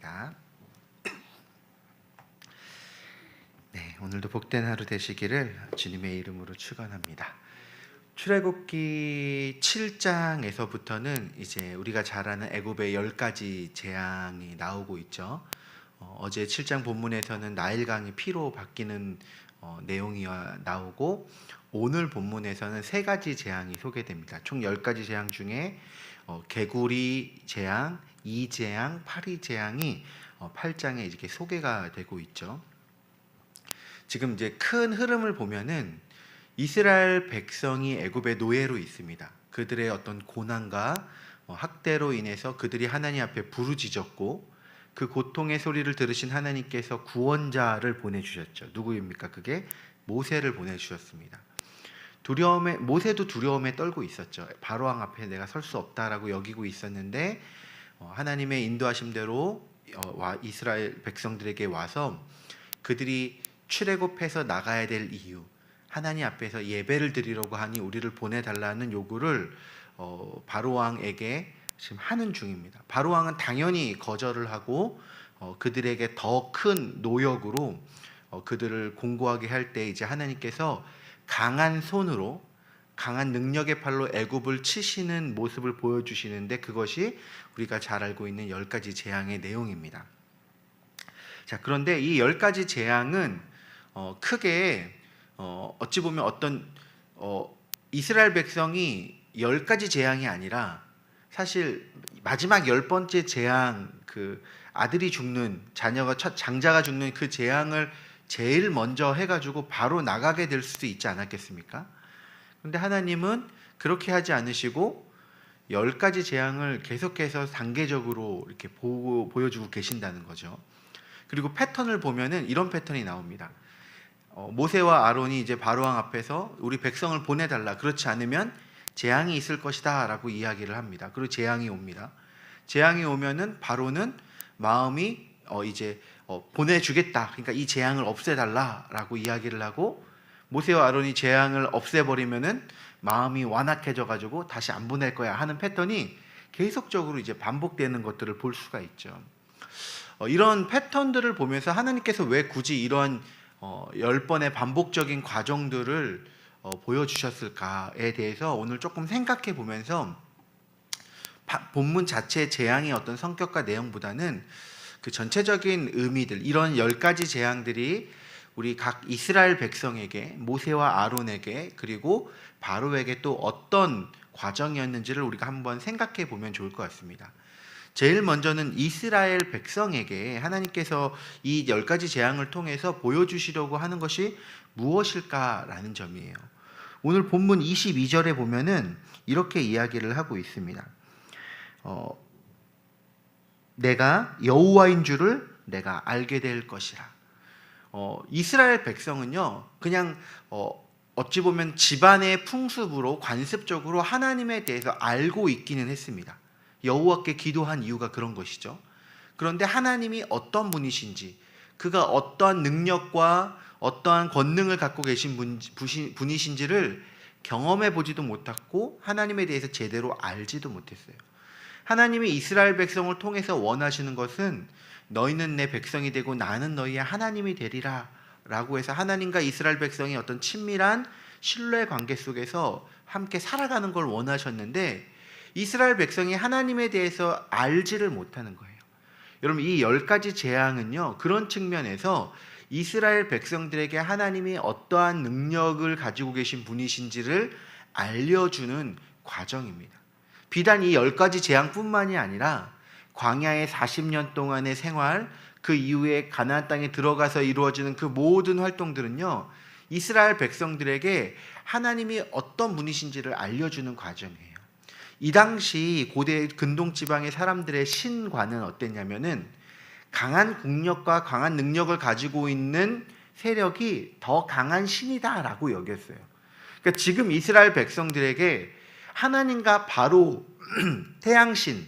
하겠습니다. 네, 오늘도 복된 하루 되시기를 주님의 이름으로 축원합니다. 출애굽기 7장에서부터는 이제 우리가 잘 아는 애굽의 열 가지 재앙이 나오고 있죠. 어, 어제 7장 본문에서는 나일강이 피로 바뀌는 어, 내용이 나오고 오늘 본문에서는 세 가지 재앙이 소개됩니다. 총 10가지 재앙 중에 어, 개구리 재앙, 이 재앙, 파리 재앙이 어, 8장에 이렇게 소개가 되고 있죠. 지금 이제 큰 흐름을 보면은 이스라엘 백성이 애굽의 노예로 있습니다. 그들의 어떤 고난과 어, 학대로 인해서 그들이 하나님 앞에 부르짖었고 그 고통의 소리를 들으신 하나님께서 구원자를 보내주셨죠. 누구입니까? 그게 모세를 보내주셨습니다. 두려움에 모세도 두려움에 떨고 있었죠. 바로 왕 앞에 내가 설 수 없다라고 여기고 있었는데 어, 하나님의 인도하심대로 어, 와 이스라엘 백성들에게 와서 그들이 출애굽해서 나가야 될 이유, 하나님 앞에서 예배를 드리려고 하니 우리를 보내달라는 요구를 어, 바로 왕에게 지금 하는 중입니다. 바로 왕은 당연히 거절을 하고 어, 그들에게 더 큰 노역으로 어, 그들을 공고하게 할 때 이제 하나님께서 강한 손으로 강한 능력의 팔로 애굽을 치시는 모습을 보여주시는데 그것이 우리가 잘 알고 있는 열 가지 재앙의 내용입니다. 자 그런데 이 열 가지 재앙은 어, 크게 어, 어찌 보면 어떤 어, 이스라엘 백성이 열 가지 재앙이 아니라 사실 마지막 열 번째 재앙 그 아들이 죽는 자녀가 첫 장자가 죽는 그 재앙을 제일 먼저 해가지고 바로 나가게 될 수도 있지 않았겠습니까? 그런데 하나님은 그렇게 하지 않으시고 열 가지 재앙을 계속해서 단계적으로 이렇게 보고 보여주고 계신다는 거죠. 그리고 패턴을 보면은 이런 패턴이 나옵니다. 어, 모세와 아론이 이제 바로왕 앞에서 우리 백성을 보내달라. 그렇지 않으면 재앙이 있을 것이다 라고 이야기를 합니다. 그리고 재앙이 옵니다. 재앙이 오면은 바로는 마음이 어, 이제 어, 보내주겠다. 그러니까 이 재앙을 없애달라라고 이야기를 하고 모세와 아론이 재앙을 없애버리면은 마음이 완악해져 가지고 다시 안 보낼 거야 하는 패턴이 계속적으로 이제 반복되는 것들을 볼 수가 있죠. 어, 이런 패턴들을 보면서 하나님께서 왜 굳이 이러한 어, 열 번의 반복적인 과정들을 어, 보여주셨을까에 대해서 오늘 조금 생각해 보면서 바- 본문 자체의 재앙의 어떤 성격과 내용보다는 그 전체적인 의미들 이런 열 가지 재앙들이 우리 각 이스라엘 백성에게 모세와 아론에게 그리고 바로에게 또 어떤 과정이었는지를 우리가 한번 생각해 보면 좋을 것 같습니다. 제일 먼저는 이스라엘 백성에게 하나님께서 이 열 가지 재앙을 통해서 보여주시려고 하는 것이 무엇일까라는 점이에요. 오늘 본문 22절에 보면은 이렇게 이야기를 하고 있습니다. 어, 내가 여호와인 줄을 내가 알게 될 것이라. 어, 이스라엘 백성은요, 그냥 어, 어찌 보면 집안의 풍습으로 관습적으로 하나님에 대해서 알고 있기는 했습니다. 여호와께 기도한 이유가 그런 것이죠. 그런데 하나님이 어떤 분이신지, 그가 어떠한 능력과 어떠한 권능을 갖고 계신 분이신지를 경험해 보지도 못했고 하나님에 대해서 제대로 알지도 못했어요. 하나님이 이스라엘 백성을 통해서 원하시는 것은 너희는 내 백성이 되고 나는 너희의 하나님이 되리라 라고 해서 하나님과 이스라엘 백성이 어떤 친밀한 신뢰 관계 속에서 함께 살아가는 걸 원하셨는데 이스라엘 백성이 하나님에 대해서 알지를 못하는 거예요. 여러분 이 열 가지 재앙은요 그런 측면에서 이스라엘 백성들에게 하나님이 어떠한 능력을 가지고 계신 분이신지를 알려주는 과정입니다. 비단 이 열 가지 재앙뿐만이 아니라 광야의 40년 동안의 생활 그 이후에 가나안 땅에 들어가서 이루어지는 그 모든 활동들은요 이스라엘 백성들에게 하나님이 어떤 분이신지를 알려주는 과정이에요. 이 당시 고대 근동 지방의 사람들의 신관은 어땠냐면은 강한 국력과 강한 능력을 가지고 있는 세력이 더 강한 신이다라고 여겼어요. 그러니까 지금 이스라엘 백성들에게 하나님과 바로 태양신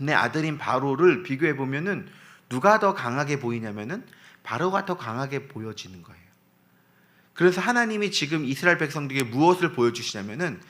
내 아들인 바로를 비교해 보면은 누가 더 강하게 보이냐면은 바로가 더 강하게 보여지는 거예요. 그래서 하나님이 지금 이스라엘 백성들에게 무엇을 보여주시냐면은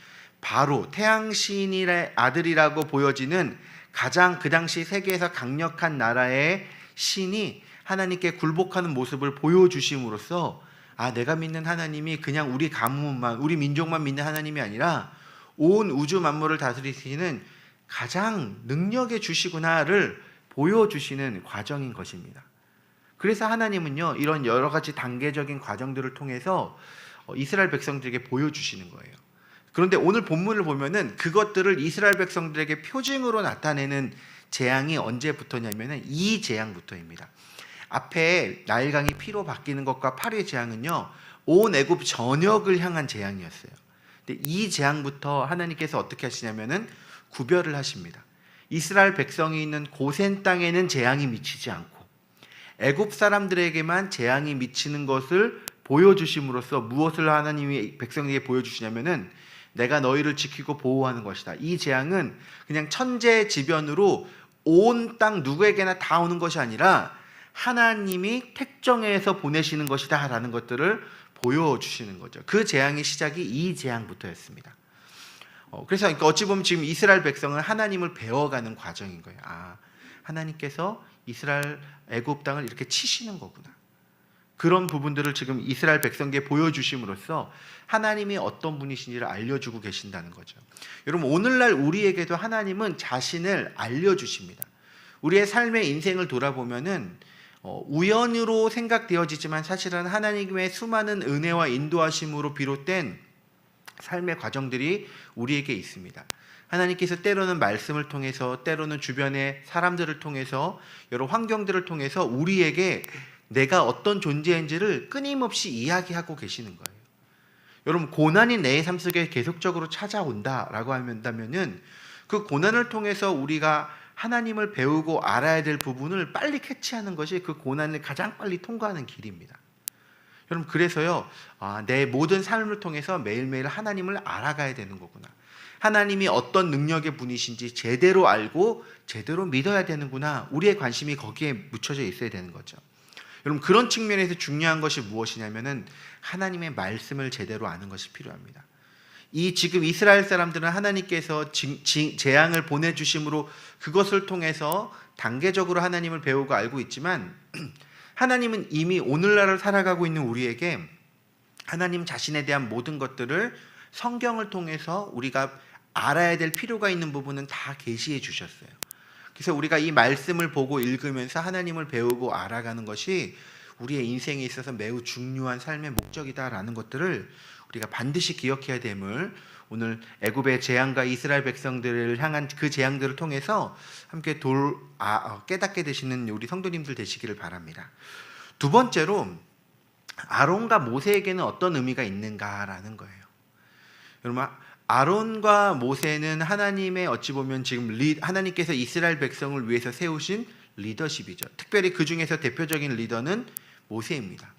바로 태양신의 아들이라고 보여지는 가장 그 당시 세계에서 강력한 나라의 신이 하나님께 굴복하는 모습을 보여주심으로써 아 내가 믿는 하나님이 그냥 우리 가문만 우리 민족만 믿는 하나님이 아니라 온 우주 만물을 다스리시는 가장 능력의 주시구나를 보여주시는 과정인 것입니다. 그래서 하나님은요 이런 여러 가지 단계적인 과정들을 통해서 어, 이스라엘 백성들에게 보여주시는 거예요. 그런데 오늘 본문을 보면은 그것들을 이스라엘 백성들에게 표징으로 나타내는 재앙이 언제부터냐면은 이 재앙부터입니다. 앞에 나일강이 피로 바뀌는 것과 8의 재앙은요 온 애굽 전역을 향한 재앙이었어요. 근데 이 재앙부터 하나님께서 어떻게 하시냐면은 구별을 하십니다. 이스라엘 백성이 있는 고센 땅에는 재앙이 미치지 않고 애굽 사람들에게만 재앙이 미치는 것을 보여주심으로써 무엇을 하나님이 백성에게 보여주시냐면은 내가 너희를 지키고 보호하는 것이다. 이 재앙은 그냥 천재지변으로 온 땅 누구에게나 다 오는 것이 아니라 하나님이 택정해서 보내시는 것이다라는 것들을 보여주시는 거죠. 그 재앙의 시작이 이 재앙부터였습니다. 어, 그래서 그러니까 어찌 보면 지금 이스라엘 백성은 하나님을 배워가는 과정인 거예요. 아, 하나님께서 이스라엘 애굽 땅을 이렇게 치시는 거구나. 그런 부분들을 지금 이스라엘 백성에게 보여주심으로써 하나님이 어떤 분이신지를 알려주고 계신다는 거죠. 여러분 오늘날 우리에게도 하나님은 자신을 알려주십니다. 우리의 삶의 인생을 돌아보면은 어, 우연으로 생각되어지지만 사실은 하나님의 수많은 은혜와 인도하심으로 비롯된 삶의 과정들이 우리에게 있습니다. 하나님께서 때로는 말씀을 통해서 때로는 주변의 사람들을 통해서 여러 환경들을 통해서 우리에게 내가 어떤 존재인지를 끊임없이 이야기하고 계시는 거예요. 여러분 고난이 내 삶 속에 계속적으로 찾아온다라고 한다면은 그 고난을 통해서 우리가 하나님을 배우고 알아야 될 부분을 빨리 캐치하는 것이 그 고난을 가장 빨리 통과하는 길입니다. 여러분 그래서요 아, 내 모든 삶을 통해서 매일매일 하나님을 알아가야 되는 거구나. 하나님이 어떤 능력의 분이신지 제대로 알고 제대로 믿어야 되는구나. 우리의 관심이 거기에 묻혀져 있어야 되는 거죠. 여러분 그런 측면에서 중요한 것이 무엇이냐면은 하나님의 말씀을 제대로 아는 것이 필요합니다. 이 지금 이스라엘 사람들은 하나님께서 재앙을 보내주심으로 그것을 통해서 단계적으로 하나님을 배우고 알고 있지만 하나님은 이미 오늘날을 살아가고 있는 우리에게 하나님 자신에 대한 모든 것들을 성경을 통해서 우리가 알아야 될 필요가 있는 부분은 다 계시해 주셨어요. 그래서 우리가 이 말씀을 보고 읽으면서 하나님을 배우고 알아가는 것이 우리의 인생에 있어서 매우 중요한 삶의 목적이다라는 것들을 우리가 반드시 기억해야 됨을 오늘 애굽의 재앙과 이스라엘 백성들을 향한 그 재앙들을 통해서 함께 돌 아, 어, 깨닫게 되시는 우리 성도님들 되시기를 바랍니다. 두 번째로 아론과 모세에게는 어떤 의미가 있는가라는 거예요. 여러분 아론과 모세는 하나님의 어찌 보면 지금 리, 하나님께서 이스라엘 백성을 위해서 세우신 리더십이죠. 특별히 그 중에서 대표적인 리더는 모세입니다.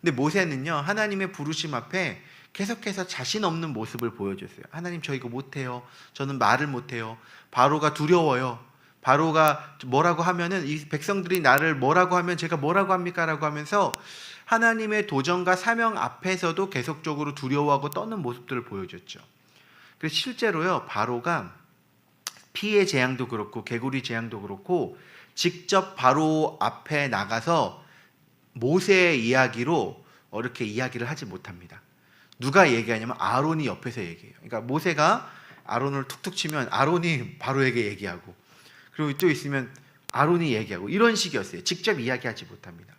근데 모세는요 하나님의 부르심 앞에 계속해서 자신 없는 모습을 보여줬어요. 하나님 저 이거 못해요. 저는 말을 못해요. 바로가 두려워요. 바로가 뭐라고 하면은 이 백성들이 나를 뭐라고 하면 제가 뭐라고 합니까라고 하면서 하나님의 도전과 사명 앞에서도 계속적으로 두려워하고 떠는 모습들을 보여줬죠. 그래서 실제로요 바로가 피의 재앙도 그렇고 개구리 재앙도 그렇고 직접 바로 앞에 나가서 모세의 이야기로 이렇게 이야기를 하지 못합니다. 누가 얘기하냐면 아론이 옆에서 얘기해요. 그러니까 모세가 아론을 툭툭 치면 아론이 바로에게 얘기하고 그리고 또 있으면 아론이 얘기하고 이런 식이었어요. 직접 이야기하지 못합니다.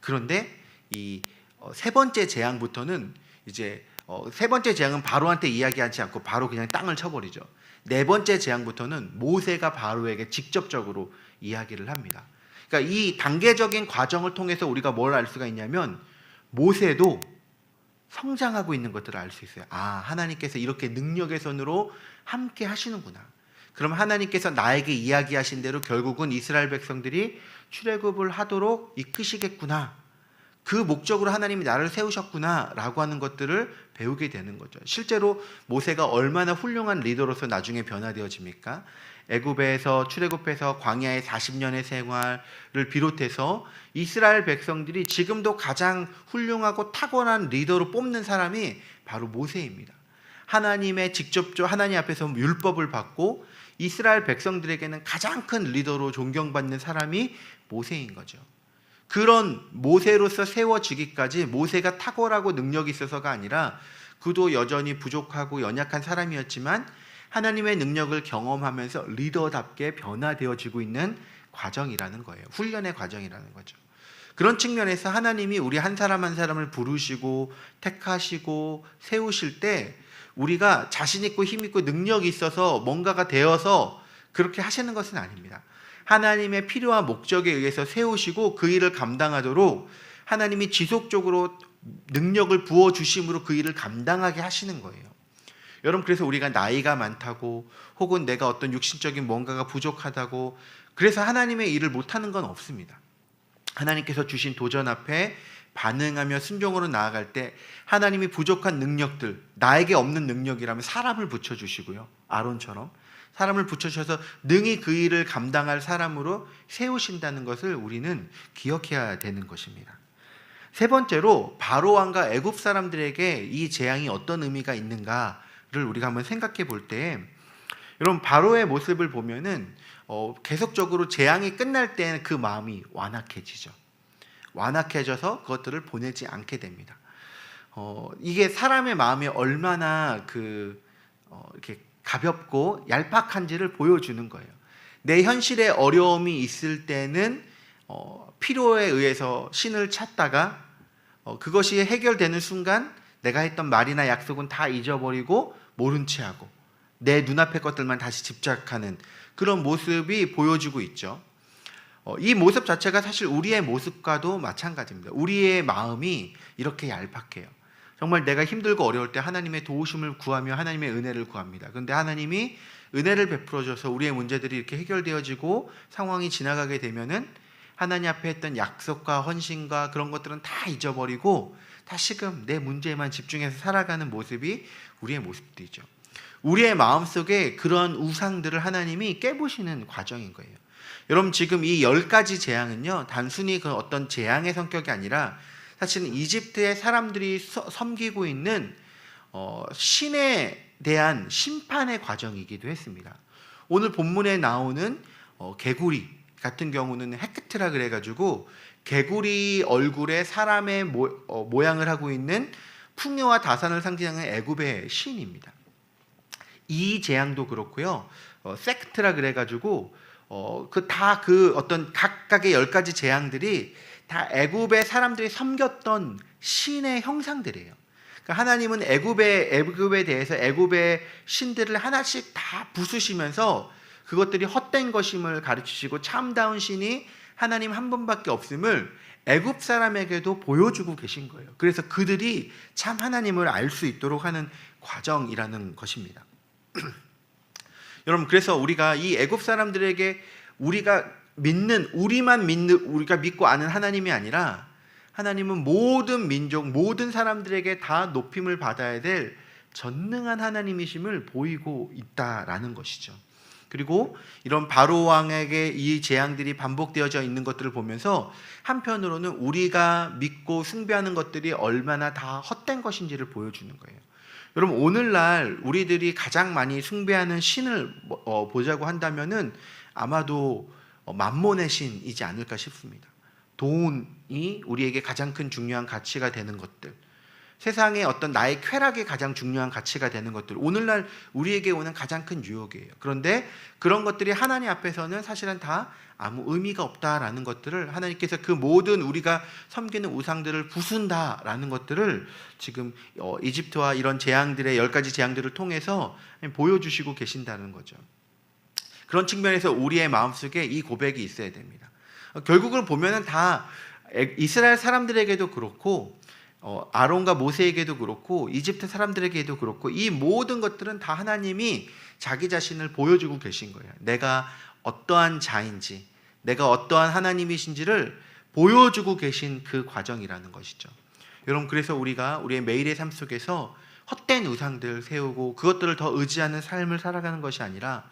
그런데 이 어, 세 번째 재앙부터는 이제 어, 세 번째 재앙은 바로한테 이야기하지 않고 바로 그냥 땅을 쳐버리죠. 네 번째 재앙부터는 모세가 바로에게 직접적으로 이야기를 합니다. 그러니까 이 단계적인 과정을 통해서 우리가 뭘 알 수가 있냐면 모세도 성장하고 있는 것들을 알 수 있어요. 아, 하나님께서 이렇게 능력의 손으로 함께 하시는구나. 그럼 하나님께서 나에게 이야기하신 대로 결국은 이스라엘 백성들이 출애굽을 하도록 이끄시겠구나. 그 목적으로 하나님이 나를 세우셨구나라고 하는 것들을 배우게 되는 거죠. 실제로 모세가 얼마나 훌륭한 리더로서 나중에 변화되어집니까? 애굽에서 출애굽해서 광야의 40년의 생활을 비롯해서 이스라엘 백성들이 지금도 가장 훌륭하고 탁월한 리더로 뽑는 사람이 바로 모세입니다. 하나님의 직접적 하나님 앞에서 율법을 받고 이스라엘 백성들에게는 가장 큰 리더로 존경받는 사람이 모세인 거죠. 그런 모세로서 세워지기까지 모세가 탁월하고 능력이 있어서가 아니라 그도 여전히 부족하고 연약한 사람이었지만 하나님의 능력을 경험하면서 리더답게 변화되어지고 있는 과정이라는 거예요. 훈련의 과정이라는 거죠. 그런 측면에서 하나님이 우리 한 사람 한 사람을 부르시고 택하시고 세우실 때 우리가 자신 있고 힘 있고 능력이 있어서 뭔가가 되어서 그렇게 하시는 것은 아닙니다. 하나님의 필요와 목적에 의해서 세우시고 그 일을 감당하도록 하나님이 지속적으로 능력을 부어 주심으로 그 일을 감당하게 하시는 거예요. 여러분 그래서 우리가 나이가 많다고 혹은 내가 어떤 육신적인 뭔가가 부족하다고 그래서 하나님의 일을 못하는 건 없습니다. 하나님께서 주신 도전 앞에 반응하며 순종으로 나아갈 때 하나님이 부족한 능력들 나에게 없는 능력이라면 사람을 붙여 주시고요. 아론처럼 사람을 붙여주셔서 능히 그 일을 감당할 사람으로 세우신다는 것을 우리는 기억해야 되는 것입니다. 세 번째로 바로 왕과 애굽 사람들에게 이 재앙이 어떤 의미가 있는가를 우리가 한번 생각해 볼 때 여러분 바로의 모습을 보면은 어, 계속적으로 재앙이 끝날 때는 그 마음이 완악해지죠. 완악해져서 그것들을 보내지 않게 됩니다. 어, 이게 사람의 마음이 얼마나 그 어, 이렇게 가볍고 얄팍한지를 보여주는 거예요. 내 현실에 어려움이 있을 때는 어, 필요에 의해서 신을 찾다가 어, 그것이 해결되는 순간 내가 했던 말이나 약속은 다 잊어버리고 모른 체하고 내 눈앞의 것들만 다시 집착하는 그런 모습이 보여지고 있죠. 어, 이 모습 자체가 사실 우리의 모습과도 마찬가지입니다. 우리의 마음이 이렇게 얄팍해요. 정말 내가 힘들고 어려울 때 하나님의 도우심을 구하며 하나님의 은혜를 구합니다. 그런데 하나님이 은혜를 베풀어 줘서 우리의 문제들이 이렇게 해결되어지고 상황이 지나가게 되면은 하나님 앞에 했던 약속과 헌신과 그런 것들은 다 잊어버리고 다시금 내 문제에만 집중해서 살아가는 모습이 우리의 모습들이죠. 우리의 마음 속에 그런 우상들을 하나님이 깨부시는 과정인 거예요. 여러분 지금 이 열 가지 재앙은요 단순히 그 어떤 재앙의 성격이 아니라 사실은 이집트의 사람들이 서- 섬기고 있는 어, 신에 대한 심판의 과정이기도 했습니다. 오늘 본문에 나오는 어, 개구리 같은 경우는 헤크트라 그래가지고 개구리 얼굴에 사람의 모, 어, 모양을 하고 있는 풍요와 다산을 상징하는 애굽의 신입니다. 이 재앙도 그렇고요. 어, 섹트라 그래가지고 어, 그 다 그 어떤 각각의 열 가지 재앙들이 다 애굽의 사람들이 섬겼던 신의 형상들이에요. 그러니까 하나님은 애굽의 애굽에 대해서 애굽의 신들을 하나씩 다 부수시면서 그것들이 헛된 것임을 가르치시고 참다운 신이 하나님 한 분밖에 없음을 애굽 사람에게도 보여주고 계신 거예요. 그래서 그들이 참 하나님을 알 수 있도록 하는 과정이라는 것입니다. 여러분 그래서 우리가 이 애굽 사람들에게 우리가 믿는 우리만 믿는 우리가 믿고 아는 하나님이 아니라 하나님은 모든 민족 모든 사람들에게 다 높임을 받아야 될 전능한 하나님이심을 보이고 있다라는 것이죠. 그리고 이런 바로 왕에게 이 재앙들이 반복되어져 있는 것들을 보면서 한편으로는 우리가 믿고 숭배하는 것들이 얼마나 다 헛된 것인지를 보여주는 거예요. 여러분 오늘날 우리들이 가장 많이 숭배하는 신을 뭐- 어, 보자고 한다면은 아마도 어, 만몬의 신이지 않을까 싶습니다. 돈이 우리에게 가장 큰 중요한 가치가 되는 것들, 세상의 어떤 나의 쾌락이 가장 중요한 가치가 되는 것들, 오늘날 우리에게 오는 가장 큰 유혹이에요. 그런데 그런 것들이 하나님 앞에서는 사실은 다 아무 의미가 없다라는 것들을 하나님께서 그 모든 우리가 섬기는 우상들을 부순다라는 것들을 지금 어, 이집트와 이런 재앙들의 열 가지 재앙들을 통해서 보여주시고 계신다는 거죠. 그런 측면에서 우리의 마음속에 이 고백이 있어야 됩니다. 어, 결국을 보면은 다 에- 이스라엘 사람들에게도 그렇고 어, 아론과 모세에게도 그렇고 이집트 사람들에게도 그렇고 이 모든 것들은 다 하나님이 자기 자신을 보여주고 계신 거예요. 내가 어떠한 자인지, 내가 어떠한 하나님이신지를 보여주고 계신 그 과정이라는 것이죠. 여러분 그래서 우리가 우리의 매일의 삶 속에서 헛된 우상들 세우고 그것들을 더 의지하는 삶을 살아가는 것이 아니라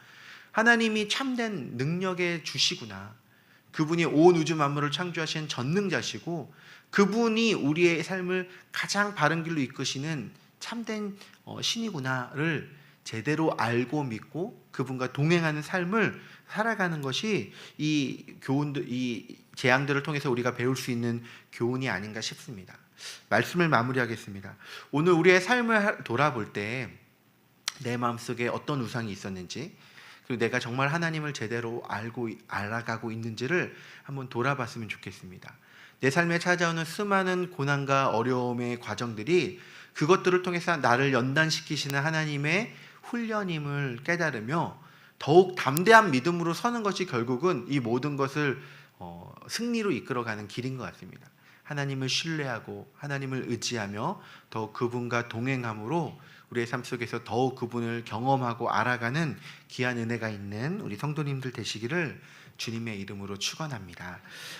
하나님이 참된 능력의 주시구나. 그분이 온 우주 만물을 창조하신 전능자시고 그분이 우리의 삶을 가장 바른 길로 이끄시는 참된 어, 신이구나를 제대로 알고 믿고 그분과 동행하는 삶을 살아가는 것이 이 교훈들 이 재앙들을 통해서 우리가 배울 수 있는 교훈이 아닌가 싶습니다. 말씀을 마무리하겠습니다. 오늘 우리의 삶을 하- 돌아볼 때 내 마음속에 어떤 우상이 있었는지 그리고 내가 정말 하나님을 제대로 알고 알아가고 있는지를 한번 돌아봤으면 좋겠습니다. 내 삶에 찾아오는 수많은 고난과 어려움의 과정들이 그것들을 통해서 나를 연단시키시는 하나님의 훈련임을 깨달으며 더욱 담대한 믿음으로 서는 것이 결국은 이 모든 것을 어, 승리로 이끌어가는 길인 것 같습니다. 하나님을 신뢰하고 하나님을 의지하며 더욱 그분과 동행함으로 우리의 삶 속에서 더욱 그분을 경험하고 알아가는 귀한 은혜가 있는 우리 성도님들 되시기를 주님의 이름으로 축원합니다.